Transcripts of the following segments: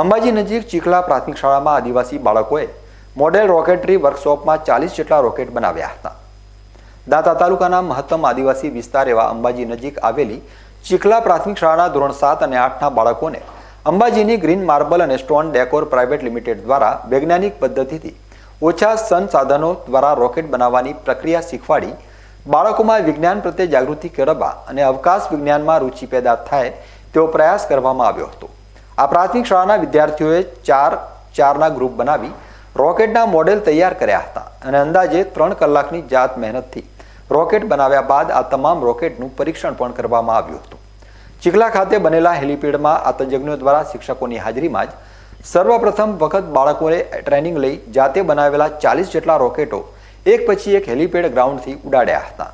અંબાજી નજીક ચીખલા પ્રાથમિક શાળામાં આદિવાસી બાળકોએ મોડેલ રોકેટરી વર્કશોપમાં ચાલીસ જેટલા રોકેટ બનાવ્યા હતા. દાંતા તાલુકાના મહત્તમ આદિવાસી વિસ્તાર એવા અંબાજી નજીક આવેલી ચીખલા પ્રાથમિક શાળાના ધોરણ સાત અને આઠના બાળકોને અંબાજીની ગ્રીન માર્બલ અને સ્ટોન ડેકોર પ્રાઇવેટ લિમિટેડ દ્વારા વૈજ્ઞાનિક પદ્ધતિથી ઓછા સંસાધનો દ્વારા રોકેટ બનાવવાની પ્રક્રિયા શીખવાડી બાળકોમાં વિજ્ઞાન પ્રત્યે જાગૃતિ કેળવવા અને અવકાશ વિજ્ઞાનમાં રુચિ પેદા થાય તેવો પ્રયાસ કરવામાં આવ્યો હતો. આ પ્રાથમિક શાળાના વિદ્યાર્થીઓએ ચાર, ચારના ગ્રુપ બનાવી રોકેટના મોડેલ તૈયાર કર્યા હતા અને અંદાજે ત્રણ કલાકની જાત મહેનતથી રોકેટ બનાવ્યા બાદ આ તમામ રોકેટનું પરીક્ષણ પણ કરવામાં આવ્યું હતું. ચીખલા ખાતે બનેલા હેલિપેડમાં આ તજજ્ઞો દ્વારા શિક્ષકોની હાજરીમાં જ સર્વપ્રથમ વખત બાળકોએ ટ્રેનિંગ લઈ જાતે બનાવેલા ચાલીસ જેટલા રોકેટો એક પછી એક હેલિપેડ ગ્રાઉન્ડથી ઉડાડ્યા હતા,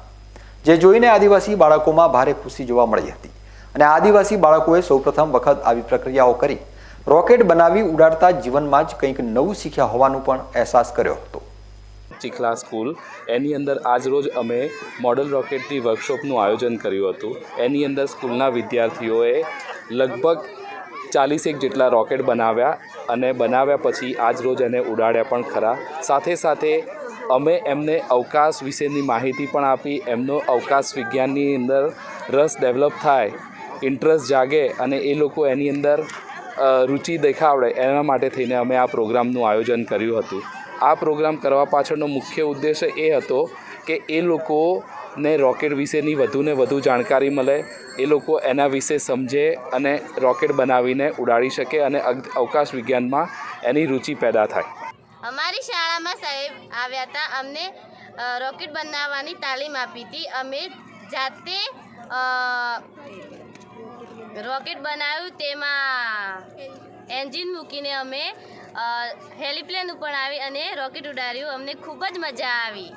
જે જોઈને આદિવાસી બાળકોમાં ભારે ખુશી જોવા મળી હતી. અને આદિવાસી બાળકોએ સૌપ્રથમ વખત આવી પ્રક્રિયાઓ કરી. રોકેટ બનાવી ઉડાડતા જીવનમાં જ કંઈક નવું શીખ્યા હોવાનું પણ અહેસાસ કર્યો હતો. ચીખલા સ્કૂલ, એની અંદર આજરોજ અમે મોડલ રોકેટની વર્કશોપનું આયોજન કર્યું હતું. એની અંદર સ્કૂલના વિદ્યાર્થીઓએ લગભગ ચાલીસેક જેટલા રોકેટ બનાવ્યા અને બનાવ્યા પછી આજરોજ એને ઉડાડ્યા પણ ખરા. સાથે સાથે અમે એમને અવકાશ વિશેની માહિતી પણ આપી. એમનો અવકાશ વિજ્ઞાનની અંદર રસ ડેવલપ થાય ઇન્ટરેસ્ટ જાગે અને એ લોકો એની અંદર રુચિ દેખાવડે, એના માટે થઈને અમે આ પ્રોગ્રામનું આયોજન કર્યું હતું. આ પ્રોગ્રામ કરવા પાછળનો મુખ્ય ઉદ્દેશ્ય એ હતો કે એ લોકોને રોકેટ વિશેની વધુને વધુ જાણકારી મળે, એ લોકો એના વિશે સમજે અને રોકેટ બનાવીને ઉડાડી શકે અને અવકાશ વિજ્ઞાનમાં એની રુચિ પેદા થાય. અમારી શાળામાં સાહેબ આવ્યા હતા, અમને રોકેટ બનાવવાની તાલીમ આપી હતી. અમે જાતે રોકેટ બનાવ્યું તેમાં એન્જિન મૂકીને અમે હેલિપ્લેન ઉપર આવી અને રોકેટ ઉડાડ્યું. અમને ખૂબ જ મજા આવી.